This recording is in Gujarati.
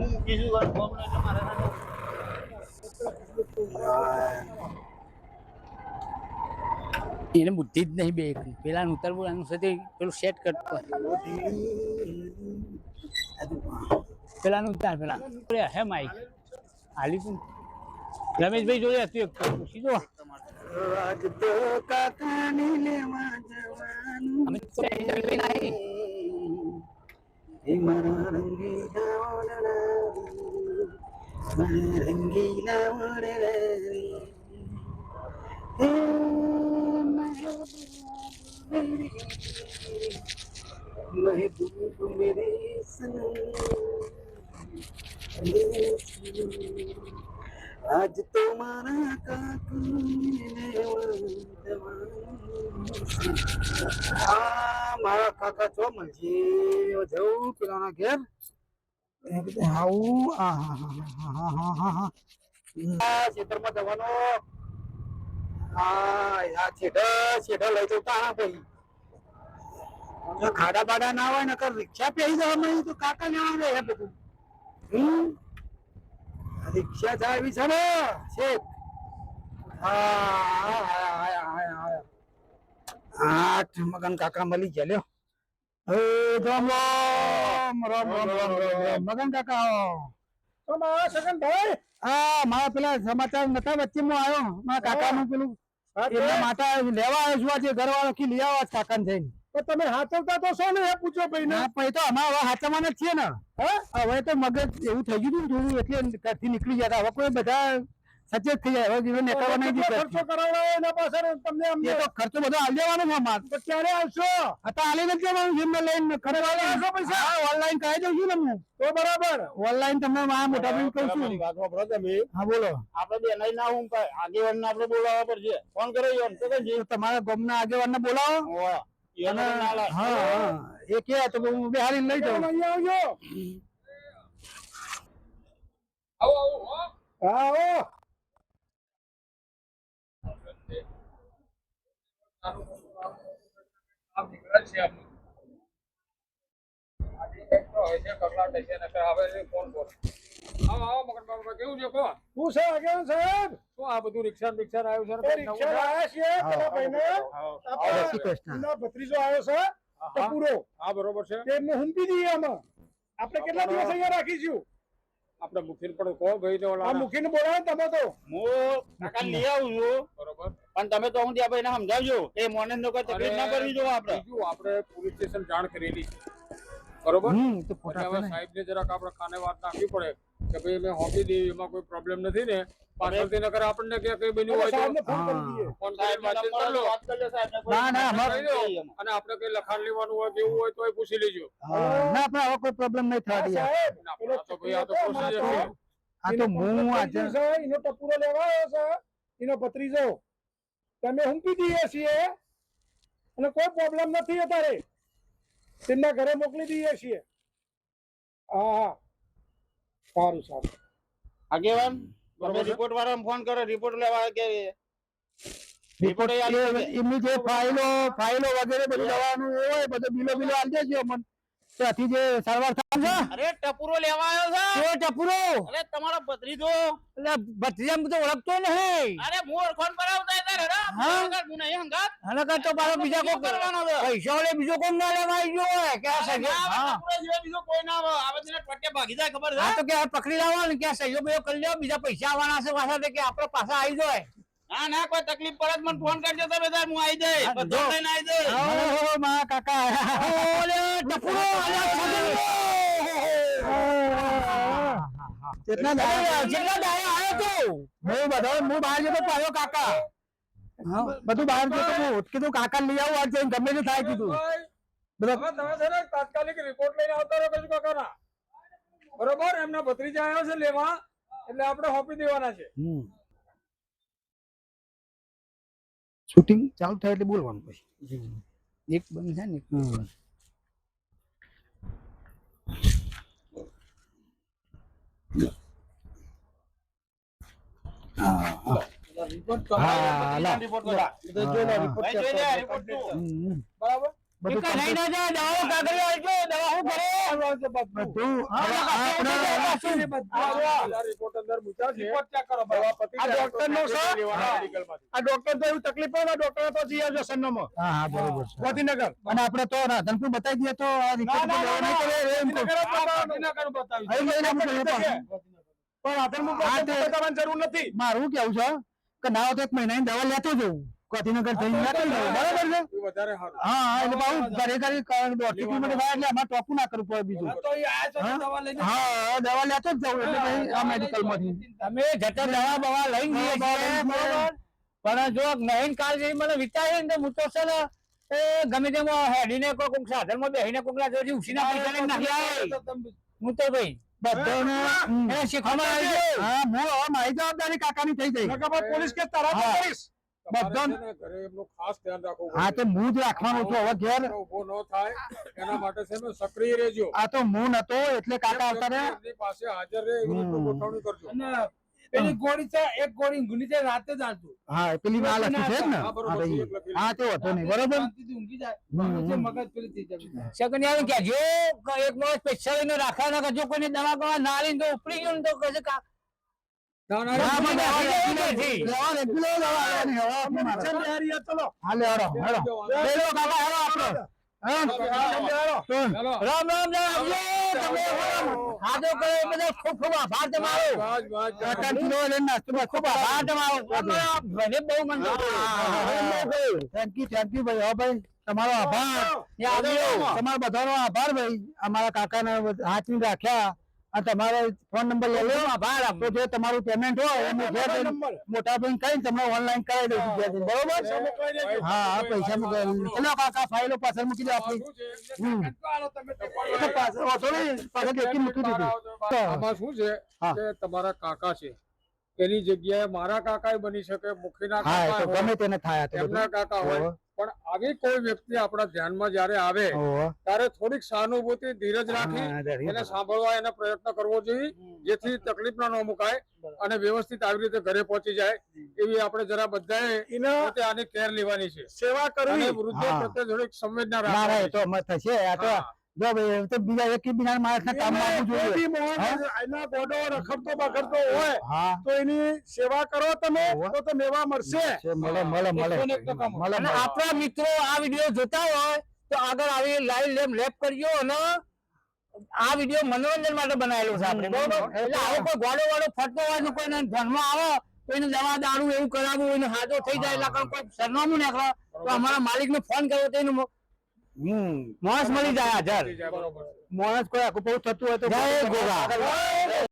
હું વાર. એને બુદ્ધિ જ નહીં બે પેલા ઉતરવું આનું સાથે પેલું સેટ કરતો પેલા ઉતાર પેલા હે માઈક. હાલી તું. રમેશભાઈ જોઈએ હતું એક જવાનું અમે રંગીલા મહેબૂબ મેરે આજ તો મારા કાકા મારા કાકા છો મલજી જવું પેલાના ઘેર આવું આ હા હા હા હા હા હા આ ખેતરમાં જવાનો આ છેડા છેડા લઈ જતા ભાઈ ખાડા બાડા ના હોય નકર રિક્ષા પેહી જવાનું તો કાકા ને આવે હે બધું રિક્ષા ચાલવી છે ને શેઠ આઠ મગન કાકા મળી ગયા, લ્યો. એ રામ રામ રામ રામ રામ રામ મગન કાકા મારા સગનભાઈ. હા મારા પેલા સમાચાર નતા વચ્ચે હું આવ્યો. મારા કાકાનું પેલું એમના માતા લેવા આવ્યો છું આજે ઘરવાળો કી લઈ આવ્યા કાકા ને જઈને. તો તમે હાચવતા તો છો ને એ પૂછો ભાઈ ના ભાઈ તો અમારે હવે હાચવવાના જ છીએ ને. હવે તો મગજ એવું થઈ ગયું હતું થોડું એટલે ઘરથી નીકળી ગયા. હવે કોઈ બધા સચેત થઈ જાય. હવે જીવન નીકળવા નહીં દીધા. ખર્ચો કરાવડાવો એના પાછળ તમને એ તો ખર્ચો બધો આલ દેવાનો છે અમાર. તો ક્યારે આવશો? હતા આલી નથી જવાનું જીમ લઈને ખરેખર આવશો પૈસા? હા ઓનલાઈન કહી દઉં છું તમને. તો બરાબર. ઓનલાઈન તમને મારા મોટા બેન કહું છું. વાત વાપરો તમે. હા બોલો. આપણે બે નહીં ના હું આગેવાન આપણે બોલાવવા પડશે. ફોન કરો ઈવન તો કઈ તમારા ગામના ના બોલાવો. ને ના લાય. હા હા. એ કે તો હું બિહારી લઈ જાઉં. અહીંયા આવજો. હા આવો આગેવાન ભાઈને હા. આપણે ભત્રીજો છે આપણું આપડે કેટલા દિવસ અહીંયા રાખીશું આપણે મુખી પણ કહો ભાઈ ને આ ઓલા મૂકીને બોલાવો તમે તો. હું લઈ આવું છું. બરોબર. પણ તમે તો હું આપણે એને સમજાવજો. એ મોને નો તકલીફ ના કરવી જો આપણે. બીજું આપણે પોલીસ સ્ટેશન જાણ કરેલી બરોબર? તો હવે સાહેબ ને જરાક આપણે ખાને વાત નાખવી પડે કે ભાઈ મેં હોકી દીધી એમાં કોઈ પ્રોબ્લેમ નથી ને? પાછળથી નકર આપણને કે કઈ બન્યું હોય તો ફોન કરી ફોન સાહેબ વાતચીત કરી લો. વાત કરજો સાહેબ ના, ના, અને આપણે કઈ લખાણ લેવાનું હોય કે હોય તો એ પૂછી લેજો. ના કોઈ પ્રોબ્લેમ નહીં થાય દઈએ ના, પણ આ તો ભાઈ આ તો procedure છે. આ તો હું આજે એનો ટપુરો લેવા આવ્યો છે એનો ભત્રીજો તમે હુંકી દઈએ છીએ. અને કોઈ પ્રોબ્લેમ નથી અત્યારે. તેમના ઘરે મોકલી દઈએ છીએ. હા હા. સારું સારું. આગેવાન બરોબર તમે રિપોર્ટ વાળાને ફોન કરો રિપોર્ટ લેવા કે રિપોર્ટ. એમની જે ફાઇલો ફાઇલો વગેરે બધું દવાનું હોય બધું બિલો બિલો આલી દેજો અમને. ત્યાંથી જે સારવાર થાય અરે ટપુરો લેવા આવ્યો છે? છે ટપુરો? અરે તમારો ભત્રીજો એટલે ભત્રીજા તો ઓળખતો નહીં. અરે હું ઓળખાણ પડાવતા હતા રે હા? હા હું નહીં હંગાત અને તો પાછો બીજા કોઈ કરવાનો છે. પૈસા ઓલે બીજો કોણ ના લેવા આવી ગયો હોય કે આ સહયોગ હા. બીજો કોઈ ના આવે. આવે તને ટકે ભાગી જાય ખબર છે? હા તો કે પકડી લાવો ને કે સહયોગ કરી લ્યો બીજા પૈસા આવવાના છે પાછા તે કે આપણે પાછા આવી જાય. ના ના કોઈ તકલીફ પડે મને ફોન કરજો તમે તાર હું આવી જઈશ. બધો લઈને આવી. જઈશ મારા કાકા. ઓલે ટપુરો કેટલા દાયા કેટલા દાયા આયો તો. હું બધો હું બહાર જતો પાયો કાકા. બધું બહાર જતો હું કીધું કાકા લઈ આવું આજે ગમે તે થાય કીધું. બધો તમે છે ને તાત્કાલિક રિપોર્ટ લઈને આવતા રહો કશું કાકાના. બરોબર? એમના ભત્રીજા આવ્યો છે લેવા એટલે આપણે હોપી દેવાના છે. શૂટિંગ ચાલુ થાય એટલે બોલવાનું પછી. એક બંધ થાય ને રિપોર્ટ હા. રિપોર્ટ કરા હા, રિપોર્ટ તું. બરાબર બધું ના જાય દવાઓ દવા હું કરે. બધું આપણે રિપોર્ટ અંદર છે. આ તો છે? આ ડોક્ટર એવું તકલીફ પડે ડોક્ટર તો જઈ આવજો સન્નામાં હા હા બરોબર છે. ગાંધીનગર. અને આપણે તો રાધનપુર બતાવી દઈએ તો આ રિપોર્ટ ના, ના, દવા નહીં કરે એમ કહું. ગાંધીનગર જ અહીં લઈને આપણે પણ. બતાવવાની જરૂર નથી. મારું કેવું છે કે ના તો એક મહિનાની દવા લેતો જવું ગાંધીનગર જઈને લેતો જવું બરાબર છે? વધારે સારું. હા હા એટલે બહુ ઘરે ઘરે દોઢથી કિલોમીટર થાય એટલે અમારે ટોપું ના કરવું પડે બીજું. હા? દવા લેતો જ જવું એટલે આ મેડિકલમાંથી. તમે જતા દવા બવા લઈ જઈએ પણ જો નહીં કાળજી મને વિચારી ને હું તો છે ને એ ગમે તેમ હેડીને કોઈ કોઈક સાધનમાં બેહીને કોઈક ના જોઈ ઉછીના પૈસા લઈને નાખી હું તો ભાઈ બધાને એને શીખવામાં આવી ગયું હા હું હવે મારી જવાબદારી કાકાની થઈ ગઈ. પોલીસ કે તરત. કરીશ. બધાને- ઘરે એમનું ખાસ ધ્યાન રાખવું હા તો હું જ રાખવાનો છું હવે ઘેર. પડે. ન થાય એના માટે છે સક્રિય રહેજો. આ તો હું નતો એટલે કાકા આવતા રહ્યા પાસે હાજર રહે એવી રીતનું ગોઠવણી કરજો. પેલી ગોળી છે એક ગોળી ઊંઘની છે રાતે જ આવતું હા પેલી આ લખ્યું છે ને? હા, તે વાંધો નહીં બરોબર? ઊંઘી જાય. મગજ પેલી થઈ જાય શકનિયાને કહેજો કે એક માણસ રાખવાના કે જો કોઈને દવા કરવા ના લઈને તો ઉપડી ગયું ને તો કહેશે રામ રામ ખૂબ ખૂબ આભાર તમારો. ખૂબ આભાર તમારો. અમારા બહુ મન થેન્ક યુ થેન્ક યુ ભાઈ. હા ભાઈ તમારો આભાર. તમારો બધાનો આભાર ભાઈ. અમારા કાકાને હાથની રાખ્યા. તમારો ફોન નંબર લઈ લો. આભાર આપો જે તમારું પેમેન્ટ હોય એમ ઘેર મોટા ભાઈ કઈ તમને ઓનલાઈન કરાવી ઘેર બરોબર? હા હા પૈસા મૂકી ચલો કાકા ફાઇલો પાછળ મૂકી દો આપણી. પાછળ દેખી મૂકી દીધી. આમાં શું છે કે તમારા કાકા છે. એની જગ્યાએ મારા કાકા બની શકે મુખીના હા કાકા તો ગમે તેને થાય એમના કાકા હોય. પણ આવી કોઈ વ્યક્તિ આપણા ધ્યાનમાં જયારે આવે ત્યારે થોડીક સહાનુભૂતિ ધીરજ રાખી એને સાંભળવા એને પ્રયત્ન કરવો જોઈએ જેથી તકલીફ ના ન મુકાય અને વ્યવસ્થિત આવી રીતે ઘરે પહોંચી જાય એવી આપણે જરા બધાએ એના આની કેર લેવાની છે. સેવા કરવી. વૃદ્ધો પ્રત્યે થોડીક સંવેદના એ તો થશે આ તો હા. જો ભાઈ તો બીજા એક બીજા માણસને કામ આપવું જોઈએ. બી માણસ હા? એના ગોડો રખડતો બખડતો હોય તો એની સેવા કરો તમે તો તો મેવા મળશે. મળે મળે મળે. એકસો ને એક ટકા મળે અને આપણા મિત્રો આ વીડિયો જોતા હોય તો આગળ આવી લાઈવ લેમ લેપ કરજો અને આ વીડિયો મનોરંજન માટે બનાવેલો છે આપણે. બરોબર. એટલે આવો કોઈ ગોડો વાળો ફરતો હોય ને કોઈને ધ્યાનમાં આવે તો એને દવા દારૂ એવું કરાવવું એને હાજો થઈ જાય એટલે કોઈ સરનામું નાખવા તો અમારા માલિકને ફોન કર્યો તો એનું હમ. માણસ મળી જાય હાજર બરોબર માણસ કોઈ આખું બહુ થતું હોય તો જય ગોગા.